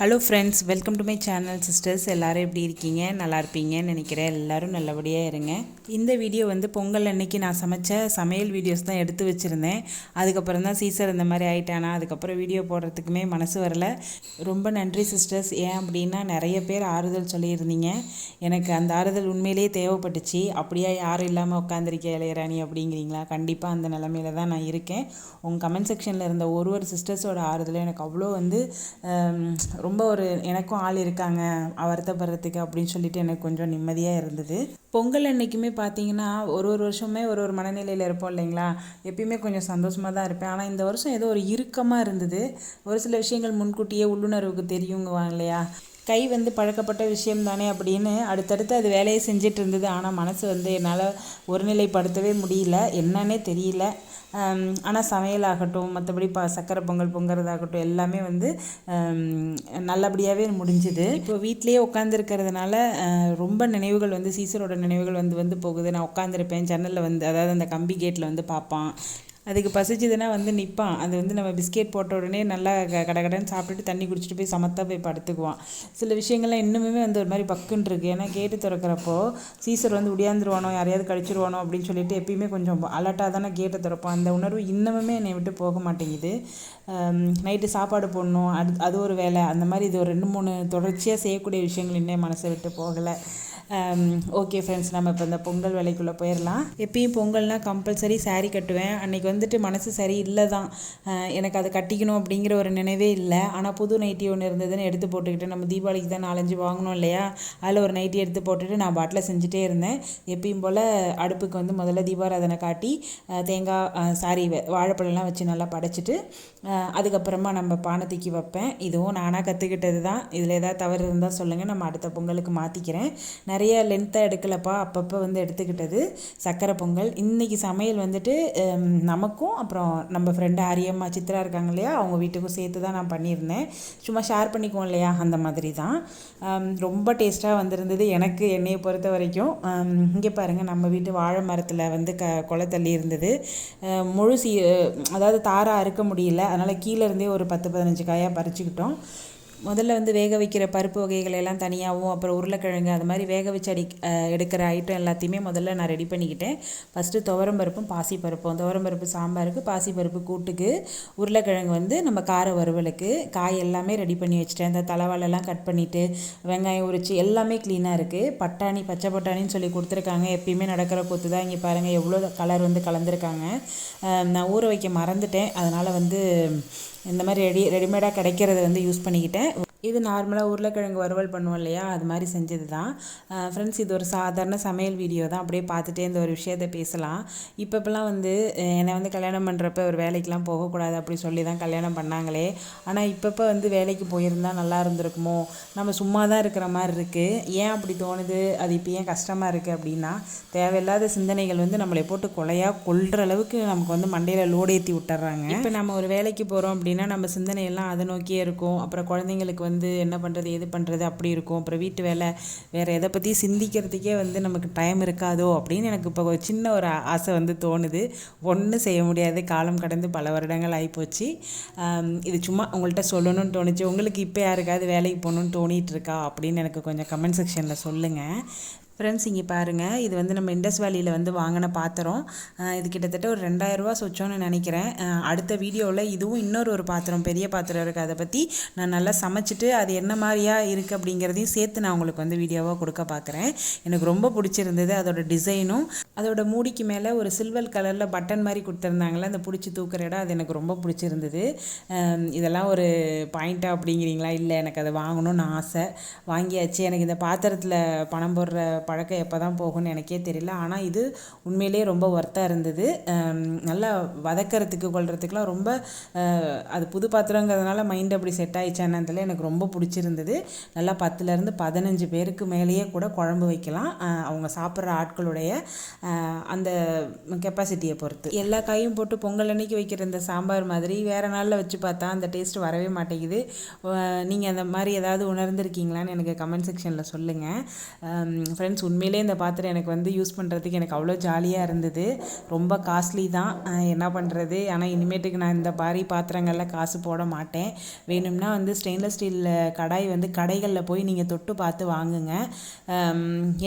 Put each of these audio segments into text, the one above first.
Hello friends welcome to my channel sisters எல்லோரும் எப்படி இருக்கீங்க? நல்லா இருப்பீங்கன்னு நினைக்கிறேன். எல்லோரும் நல்லபடியாக இருங்க. இந்த வீடியோ வந்து பொங்கல் அன்னைக்கு நான் சமைச்ச சமையல் வீடியோஸ் தான் எடுத்து வச்சுருந்தேன். அதுக்கப்புறம் தான் சீசர் இந்த மாதிரி ஆயிட்டானா அதுக்கப்புறம் வீடியோ போடுறதுக்குமே மனசு வரல. ரொம்ப நன்றி சிஸ்டர்ஸ் ஏன் அப்படின்னா நிறைய பேர் ஆறுதல் சொல்லியிருந்தீங்க. எனக்கு அந்த ஆறுதல் உண்மையிலேயே தேவைப்பட்டுச்சு. அப்படியா யாரும் இல்லாமல் உட்காந்துருக்கே இளையராணி அப்படிங்கிறீங்களா? கண்டிப்பாக அந்த நிலமையில தான் நான் இருக்கேன். உங்கள் கமெண்ட் செக்ஷனில் இருந்த ஒரு ஒரு சிஸ்டர்ஸோட ஆறுதலும் எனக்கு அவ்வளோ வந்து ரொம்ப ஒரு எனக்கும் ஆள் இருக்காங்க வருத்தப்படுறதுக்கு அப்படின்னு சொல்லிட்டு எனக்கு கொஞ்சம் நிம்மதியாக இருந்தது. பொங்கல் அன்னைக்குமே பார்த்தீங்கன்னா ஒரு ஒரு வருஷமே ஒரு ஒரு மனநிலையில் இருப்போம் இல்லைங்களா? எப்பயுமே கொஞ்சம் சந்தோஷமாக தான் இருப்பேன். ஆனால் இந்த வருஷம் ஏதோ ஒரு இறுக்கமாக இருந்தது. ஒரு சில விஷயங்கள் முன்கூட்டியே உள்ளுணர்வுக்கு தெரியுங்க இல்லையா? கை வந்து பழக்கப்பட்ட விஷயம் தானே அப்படின்னு அடுத்தடுத்து அது வேலையை செஞ்சுட்டு இருந்தது. ஆனால் மனசு வந்து என்னால் ஒருநிலைப்படுத்தவே முடியல. என்னன்னே தெரியல. ஆனால் சமையலாகட்டும் மற்றபடி ப சக்கரை பொங்கல் பொங்குறதாகட்டும் எல்லாமே வந்து நல்லபடியாகவே முடிஞ்சுது. இப்போ வீட்டிலேயே உட்காந்துருக்கிறதுனால ரொம்ப நினைவுகள் வந்து சீசரோட நினைவுகள் வந்து வந்து போகுது. நான் உட்காந்துருப்பேன் ஜன்னலில் வந்து அதாவது அந்த கம்பி கேட்டில் வந்து பார்ப்பான். அதுக்கு பசிச்சுதுன்னா வந்து நிற்பான் அது வந்து நம்ம பிஸ்கெட் போட்ட உடனே நல்லா க கடகடன்னு சாப்பிட்டுட்டு தண்ணி குடிச்சிட்டு போய் சமத்தா போய் படுத்துக்குவான். சில விஷயங்கள்லாம் இன்னுமே வந்து ஒரு மாதிரி பக்குன்னு இருக்குது ஏன்னா கேட்டு திறக்கிறப்போ சீசர் வந்து உடையாந்துருவானோ யாரையாவது கடிச்சிருவானோ அப்படின்னு சொல்லிட்டு எப்பயுமே கொஞ்சம் அலர்ட்டாக தானே கேட்டை திறப்போம். அந்த உணர்வு இன்னமுமே என்னை விட்டு போக மாட்டேங்குது. நைட்டு சாப்பாடு போடணும். அது அது ஒரு வேலை. அந்த மாதிரி இது ஒரு ரெண்டு மூணு தொடர்ச்சியாக செய்யக்கூடிய விஷயங்கள் இன்னும் மனசை விட்டு போகலை. ஓகே ஃப்ரெண்ட்ஸ் நம்ம இப்போ இந்த பொங்கல் வேலைக்குள்ளே போயிடலாம் எப்பயும் பொங்கல்னால் கம்பல்சரி saree கட்டுவேன். அன்றைக்கி வந்துட்டு மனசு சரி இல்லை தான் எனக்கு அதை கட்டிக்கணும் அப்படிங்கிற ஒரு நினைவே இல்லை. ஆனால் புது நைட்டி ஒன்று இருந்ததுன்னு எடுத்து போட்டுக்கிட்டு நம்ம தீபாவளிக்கு தான் நாலஞ்சு வாங்கணும் இல்லையா? அதில் ஒரு நைட்டி எடுத்து போட்டுட்டு நான் பாட்டில் செஞ்சுட்டே இருந்தேன். எப்பயும் போல் அடுப்புக்கு வந்து முதல்ல தீபாராதனை காட்டி தேங்காய் சாரி வாழைப்பழம்லாம் வச்சு நல்லா படைச்சிட்டு அதுக்கப்புறமா நம்ம பானை தூக்கி வைப்பேன். இதுவும் நானாக கற்றுக்கிட்டது தான் இதில் ஏதாவது தவறு இருந்தால் சொல்லுங்கள் நம்ம அடுத்த பொங்கலுக்கு மாற்றிக்கிறேன் நிறைய லென்த்தாக எடுக்கலப்பா. அப்பப்போ வந்து எடுத்துக்கிட்டது சக்கரை பொங்கல். இன்றைக்கி சமையல் வந்துட்டு நம்ம நமக்கும் அப்புறம் நம்ம ஃப்ரெண்டு ஆரியம்மா சித்ரா இருக்காங்க இல்லையா அவங்க வீட்டுக்கும் சேர்த்து தான் நான் பண்ணியிருந்தேன். சும்மா ஷேர் பண்ணிக்குவோம் இல்லையா அந்த மாதிரி தான் ரொம்ப டேஸ்ட்டாக வந்திருந்தது எனக்கு என்னையை பொறுத்த வரைக்கும். இங்கே பாருங்கள் நம்ம வீட்டு வாழை மரத்தில் வந்து க கொலை தள்ளி இருந்தது. முழு சீ அதாவது தாராக அறுக்க முடியல. அதனால் கீழே இருந்தே ஒரு பத்து பதினஞ்சு காயாக பறிச்சுக்கிட்டோம். முதல்ல வந்து வேக வைக்கிற பருப்பு வகைகள் எல்லாம் தனியாகவும் அப்புறம் உருளைக்கிழங்கு அது மாதிரி வேக வச்சு அடி எடுக்கிற ஐட்டம் எல்லாத்தையுமே முதல்ல நான் ரெடி பண்ணிக்கிட்டேன். ஃபஸ்ட்டு துவரம் பருப்பும் பாசி பருப்பும். துவரம் பருப்பு சாம்பாருக்கு பாசி பருப்பு கூட்டுக்கு உருளைக்கிழங்கு வந்து நம்ம கார வறுவலுக்கு காய் எல்லாமே ரெடி பண்ணி வச்சுட்டேன். இந்த தலைவாழெல்லாம் கட் பண்ணிவிட்டு வெங்காயம் உரிச்சு எல்லாமே க்ளீனாக இருக்குது பட்டாணி பச்சை பட்டாணின்னு சொல்லி கொடுத்துருக்காங்க. எப்பயுமே நடக்கிற கொத்து தான். இங்கே பாருங்கள் எவ்வளோ கலர் வந்து கலந்துருக்காங்க. நான் ஊற வைக்க மறந்துட்டேன். அதனால் வந்து இந்த மாதிரி ரெடி ரெடிமேடாக கிடைக்கிறத வந்து யூஸ் பண்ணிக்கிட்டேன். இது நார்மலாக உருளைக்கிழங்கு வறுவல் பண்ணுவோம் இல்லையா? அது மாதிரி செஞ்சது தான் ஃப்ரெண்ட்ஸ் இது ஒரு சாதாரண சமையல் வீடியோ தான். அப்படியே பார்த்துட்டே இந்த ஒரு விஷயத்தை பேசலாம். இப்போ இப்போலாம் வந்து என்னை வந்து கல்யாணம் பண்ணுறப்ப ஒரு வேலைக்கெலாம் போகக்கூடாது அப்படி சொல்லி தான் கல்யாணம் பண்ணாங்களே. ஆனால் இப்பப்போ வந்து வேலைக்கு போயிருந்தா நல்லா இருந்திருக்குமோ? நம்ம சும்மா தான் இருக்கிற மாதிரி இருக்குது ஏன் அப்படி தோணுது? அது இப்போ ஏன் கஷ்டமாக இருக்குது அப்படின்னா தேவையில்லாத சிந்தனைகள் வந்து நம்மளை போட்டு கொலையாக கொள்கிற அளவுக்கு நமக்கு வந்து மண்டையில் லோடு ஏற்றி விட்டுறாங்க. இப்போ நம்ம ஒரு வேலைக்கு போகிறோம் அப்படின்னா நம்ம சிந்தனையெல்லாம் அதை நோக்கியே இருக்கும். அப்புறம் குழந்தைங்களுக்கு வந்து வந்து என்ன பண்ணுறது எது பண்ணுறது அப்படி இருக்கும். அப்புறம் வீட்டு வேலை வேறு எதை பற்றி சிந்திக்கிறதுக்கே வந்து நமக்கு டைம் இருக்காதோ அப்படின்னு எனக்கு இப்போ ஒரு சின்ன ஒரு ஆசை வந்து தோணுது. ஒன்றும் செய்ய முடியாது. காலம் கடந்து பல வருடங்கள் ஆகிப்போச்சு இது சும்மா உங்கள்கிட்ட சொல்லணும்னு தோணுச்சு. உங்களுக்கு இப்போ யாருக்காவது வேலைக்கு போகணுன்னு தோணிட்டு இருக்கா அப்படின்னு எனக்கு கொஞ்சம் கமெண்ட் செக்ஷனில் சொல்லுங்கள் ஃப்ரெண்ட்ஸ் இங்கே பாருங்கள் இது வந்து நம்ம இண்டஸ் வேலியில் வந்து வாங்கின பாத்திரம். இது கிட்டத்தட்ட ஒரு ரெண்டாயிரரூவா சொச்சோன்னு நினைக்கிறேன். அடுத்த வீடியோவில் இதுவும் இன்னொரு ஒரு பாத்திரம் பெரிய பாத்திரம் இருக்குது அதை பற்றி நான் நல்லா சமைச்சிட்டு அது என்ன மாதிரியாக இருக்குது அப்படிங்கிறதையும் சேர்த்து நான் உங்களுக்கு வந்து வீடியோவாக கொடுக்க பார்க்குறேன் எனக்கு ரொம்ப பிடிச்சிருந்தது அதோட டிசைனும் அதோட மூடிக்கு மேலே ஒரு சில்வர் கலரில் பட்டன் மாதிரி கொடுத்துருந்தாங்களே அந்த பிடிச்சி தூக்குற இடம் அது எனக்கு ரொம்ப பிடிச்சிருந்தது. இதெல்லாம் ஒரு பாயிண்ட்டாக அப்படிங்கிறீங்களா? இல்லை எனக்கு அதை வாங்கணும்னு ஆசை. வாங்கியாச்சு. எனக்கு இந்த பாத்திரத்தில் பணம் போடுற பழக்கம் எப்போ தான் போகும்னு எனக்கே தெரியல. ஆனால் இது உண்மையிலேயே ரொம்ப ஒர்த்தாக இருந்தது. நல்லா வதக்கிறதுக்கு கொள்றதுக்குலாம் ரொம்ப அது புது பாத்திரங்கிறதுனால மைண்ட் அப்படி செட் ஆயிடுச்சான்னு எனக்கு ரொம்ப பிடிச்சிருந்தது. நல்லா பத்துலேருந்து பதினஞ்சு பேருக்கு மேலேயே கூட குழம்பு வைக்கலாம். அவங்க சாப்பிட்ற ஆட்களுடைய அந்த கெப்பாசிட்டியை பொறுத்து. எல்லா காயும் போட்டு பொங்கல் அன்னைக்கு வைக்கிற இந்த சாம்பார் மாதிரி வேறு நாளில் வச்சு பார்த்தா அந்த டேஸ்ட் வரவே மாட்டேங்குது. நீங்கள் அந்த மாதிரி ஏதாவது உணர்ந்திருக்கீங்களான்னு எனக்கு கமெண்ட் செக்ஷனில் சொல்லுங்கள் ஃப்ரெண்ட்ஸ் ஃப்ரெண்ட்ஸ் உண்மையிலே இந்த பாத்திரம் எனக்கு வந்து யூஸ் பண்ணுறதுக்கு எனக்கு அவ்வளோ ஜாலியாக இருந்தது. ரொம்ப காஸ்ட்லி தான். என்ன பண்ணுறது ஆனால் இனிமேட்டுக்கு நான் இந்த மாதிரி பாத்திரங்களில் காசு போட மாட்டேன். வேணும்னா வந்து ஸ்டெயின்லெஸ் ஸ்டீலில் கடாய் வந்து கடைகளில் போய் நீங்கள் தொட்டு பார்த்து வாங்குங்க.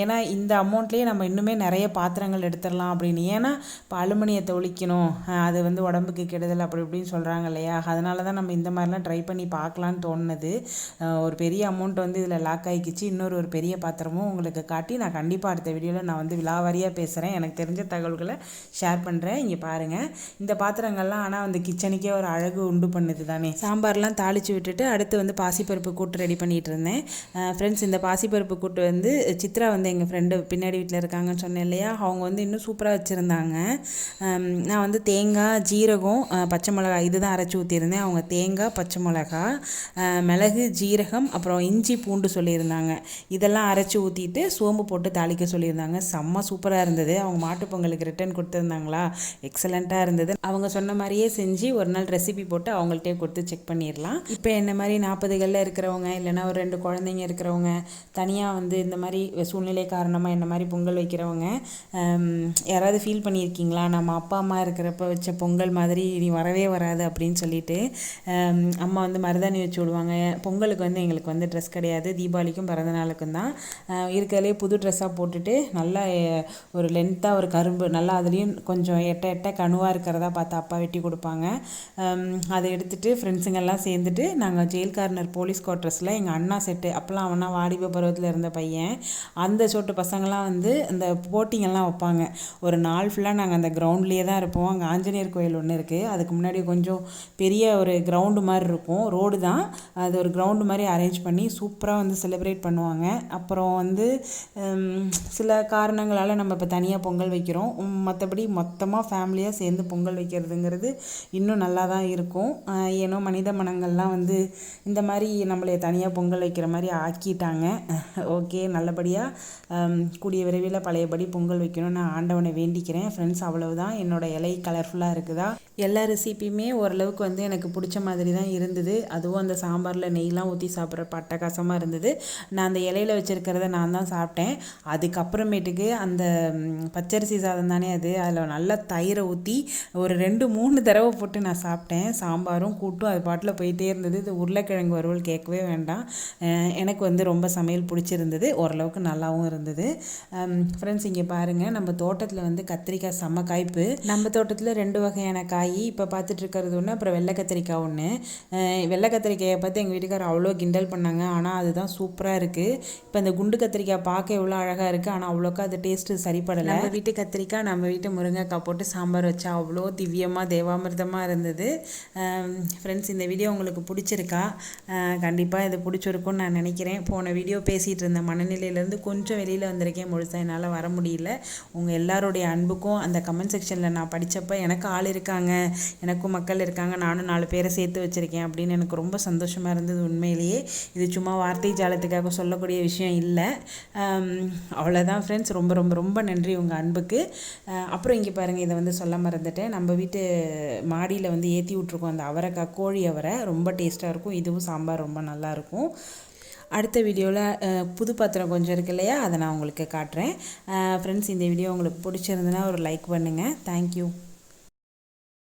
ஏன்னா இந்த அமௌண்ட்லேயே நம்ம இன்னுமே நிறைய பாத்திரங்கள் எடுத்துடலாம் அப்படின்னு. ஏன்னா இப்போ அலுமினியத்தை ஒழிக்கணும் அது வந்து உடம்புக்கு கெடுதல் அப்படி இப்படின்னு சொல்கிறாங்க இல்லையா? அதனால தான் நம்ம இந்த மாதிரிலாம் ட்ரை பண்ணி பார்க்கலான்னு தோணுது. ஒரு பெரிய அமௌண்ட் வந்து இதில் லாக் ஆகிக்கிச்சு இன்னொரு ஒரு பெரிய பாத்திரமும் உங்களுக்கு காட்டி நான் கண்டிப்பாக அடுத்த வீடியோவில் நான் வந்து விலாவாரியாக பேசுகிறேன் எனக்கு தெரிஞ்ச தகவல்களை ஷேர் பண்ணுறேன் இங்கே பாருங்கள் இந்த பாத்திரங்கள்லாம் ஆனால் வந்து கிச்சனுக்கே ஒரு அழகு உண்டு பண்ணுது தானே. சாம்பார்லாம் தாளித்து விட்டுட்டு அடுத்து வந்து பாசிப்பருப்பு கூட்டு ரெடி பண்ணிகிட்டு இருந்தேன். ஃப்ரெண்ட்ஸ் இந்த பாசிப்பருப்பு கூட்டு வந்து சித்ரா வந்து எங்கள் ஃப்ரெண்டு பின்னாடி வீட்டில் இருக்காங்கன்னு சொன்னேன் இல்லையா? அவங்க வந்து இன்னும் சூப்பராக வச்சுருந்தாங்க. நான் வந்து தேங்காய் ஜீரகம் பச்சை மிளகா இது தான் அரைச்சி ஊற்றியிருந்தேன் அவங்க தேங்காய் பச்சை மிளகா மிளகு ஜீரகம் அப்புறம் இஞ்சி பூண்டு சொல்லியிருந்தாங்க. இதெல்லாம் அரைச்சி ஊற்றிட்டு சோம்பு போட்டு தாளிக்க சொல்லியிருந்தாங்க. செம்ம சூப்பராக இருந்தது. அவங்க மாட்டு பொங்கலுக்கு ரிட்டர்ன் கொடுத்துருந்தாங்களா? எக்ஸலண்ட்டாக இருந்தது. அவங்க சொன்ன மாதிரியே செஞ்சு ஒரு நாள் ரெசிபி போட்டு அவங்கள்ட்டே கொடுத்து செக் பண்ணிடலாம். இப்போ என்ன மாதிரி நாற்பதுகளில் இருக்கிறவங்க இல்லைனா ஒரு ரெண்டு குழந்தைங்க இருக்கிறவங்க தனியாக வந்து இந்த மாதிரி சூழ்நிலை காரணமாக என்ன மாதிரி பொங்கல் வைக்கிறவங்க யாராவது ஃபீல் பண்ணியிருக்கீங்களா? நம்ம அப்பா அம்மா இருக்கிறப்ப வச்ச பொங்கல் மாதிரி இனி வரவே வராது அப்படின்னு சொல்லிட்டு அம்மா வந்து மருதாணி வச்சு விடுவாங்க. பொங்கலுக்கு வந்து எங்களுக்கு வந்து ட்ரெஸ் கிடையாது. தீபாவளிக்கும் பிறந்த நாளுக்கும் தான் இருக்கிறதுலே புது ட்ரெஸ்ஸாக போட்டுட்டு நல்லா ஒரு லென்த்தாக ஒரு கரும்பு நல்லா அதுலேயும் கொஞ்சம் எட்ட எட்ட கணுவாக இருக்கிறதா பார்த்து அப்பா வெட்டி கொடுப்பாங்க. அதை எடுத்துகிட்டு ஃப்ரெண்ட்ஸுங்கெல்லாம் சேர்ந்துட்டு நாங்கள் ஜெயில் கார்னர் போலீஸ் குவார்ட்டர்ஸில் எங்கள் அண்ணா செட்டு அப்போல்லாம் அவனா வாடிப பருவத்தில் இருந்த பையன். அந்த சொட்டு பசங்களாம் வந்து அந்த போட்டிங்கெல்லாம் வைப்பாங்க. ஒரு நாள் ஃபுல்லாக நாங்கள் அந்த கிரவுண்ட்லேயே தான் இருப்போம். அங்கே ஆஞ்சநேயர் கோயில் ஒன்று இருக்குது அதுக்கு முன்னாடி கொஞ்சம் பெரிய ஒரு கிரவுண்டு மாதிரி இருக்கும். ரோடு தான். அது ஒரு கிரவுண்டு மாதிரி அரேஞ்ச் பண்ணி சூப்பராக வந்து செலிப்ரேட் பண்ணுவாங்க. அப்புறம் வந்து சில காரணங்களால் நம்ம இப்போ தனியாக பொங்கல் வைக்கிறோம். மற்றபடி மொத்தமாக ஃபேமிலியாக சேர்ந்து பொங்கல் வைக்கிறதுங்கிறது இன்னும் நல்லா தான் இருக்கும் ஏன்னோ மனித மனங்கள்லாம் வந்து இந்த மாதிரி நம்மளை தனியாக பொங்கல் வைக்கிற மாதிரி ஆக்கிட்டாங்க. ஓகே நல்லபடியாக கூடிய விரைவில் பழையபடி பொங்கல் வைக்கணும்னு நான் ஆண்டவனை வேண்டிக்கிறேன். ஃப்ரெண்ட்ஸ் அவ்வளவுதான். என்னோடய இலை கலர்ஃபுல்லாக இருக்குதா? எல்லா ரெசிப்பியுமே ஓரளவுக்கு வந்து எனக்கு பிடிச்ச மாதிரி தான் இருந்தது. அதுவும் அந்த சாம்பாரில் நெய்லாம் ஊற்றி சாப்பிட்ற பட்டகாசமாக இருந்தது. நான் அந்த இலையில் வச்சுருக்கிறத நான் தான் சாப்பிட்டேன். அதுக்கப்புறமேட்டுக்கு அந்த பச்சரிசி சாதம் தானே அது. அதில் நல்லா தயிரை ஊற்றி ஒரு ரெண்டு மூணு தடவை போட்டு நான் சாப்பிட்டேன். சாம்பாரும் கூட்டும் அது பாட்டில் போயிட்டே இருந்தது. இது உருளைக்கிழங்கு வறுவல் கேட்கவே வேண்டாம். எனக்கு வந்து ரொம்ப சமையல் பிடிச்சிருந்தது. ஓரளவுக்கு நல்லாவும் இருந்தது. ஃப்ரெண்ட்ஸ் இங்கே பாருங்கள் நம்ம தோட்டத்தில் வந்து கத்திரிக்காய் செம்ம காய்ப்பு. நம்ம தோட்டத்தில் ரெண்டு வகையான காய். இப்போ இப்போ பார்த்துட்ருக்கிறது ஒன்று அப்புறம் வெள்ளை கத்திரிக்காய் ஒன்று வெள்ளை கத்திரிக்காயை பார்த்து எங்கள் வீட்டுக்காரர் அவ்வளோ கிண்டல் பண்ணாங்க. ஆனால் அதுதான் சூப்பராக இருக்குது இப்போ இந்த குண்டு கத்திரிக்காய் பார்க்க எவ்வளோ அழகாக இருக்குது ஆனால் அவ்வளோக்கா அது டேஸ்ட்டு சரிப்படலை. நம்ம வீட்டு கத்திரிக்காய் நம்ம வீட்டு முருங்கைக்காய் போட்டு சாம்பார் வச்சா அவ்வளோ திவ்யமாக தேவாமிர்தமாக இருந்தது. ஃப்ரெண்ட்ஸ் இந்த வீடியோ உங்களுக்கு பிடிச்சிருக்கா? கண்டிப்பாக இது பிடிச்சிருக்கும்னு நான் நினைக்கிறேன். போன வீடியோ பேசிகிட்டு இருந்த மனநிலையிலேருந்து கொஞ்சம் வெளியில் வந்திருக்கேன். முழுசாக என்னால் வர முடியல. உங்கள் எல்லாருடைய அன்புக்கும் அந்த கமெண்ட் செக்ஷனில் நான் படித்தப்போ எனக்கு ஆள் இருக்காங்க. எனக்கும் மக்கள் இருக்காங்க. நானும் நாலு பேரை சேர்த்து வச்சுருக்கேன் அப்படின்னு எனக்கு ரொம்ப சந்தோஷமாக இருந்தது உண்மையிலேயே. இது சும்மா வார்த்தை ஜாலத்துக்காக சொல்லக்கூடிய விஷயம் இல்லை. அவ்வளோதான் ஃப்ரெண்ட்ஸ் ரொம்ப ரொம்ப ரொம்ப நன்றி உங்கள் அன்புக்கு. அப்புறம் இங்கே பாருங்கள் இதை வந்து சொல்ல மறந்துட்டேன். நம்ம வீட்டு மாடியில் வந்து ஏற்றி விட்ருக்கோம் அந்த அவரைக்காய் கோழி அவரை. ரொம்ப டேஸ்ட்டாக இருக்கும். இதுவும் சாம்பார் ரொம்ப நல்லாயிருக்கும் அடுத்த வீடியோவில் புது பாத்திரம் கொஞ்சம் இருக்கு இல்லையா? அதை நான் உங்களுக்கு காட்டுறேன். ஃப்ரெண்ட்ஸ் இந்த வீடியோ உங்களுக்கு பிடிச்சிருந்ததுன்னா ஒரு லைக் பண்ணுங்கள் தேங்க்யூ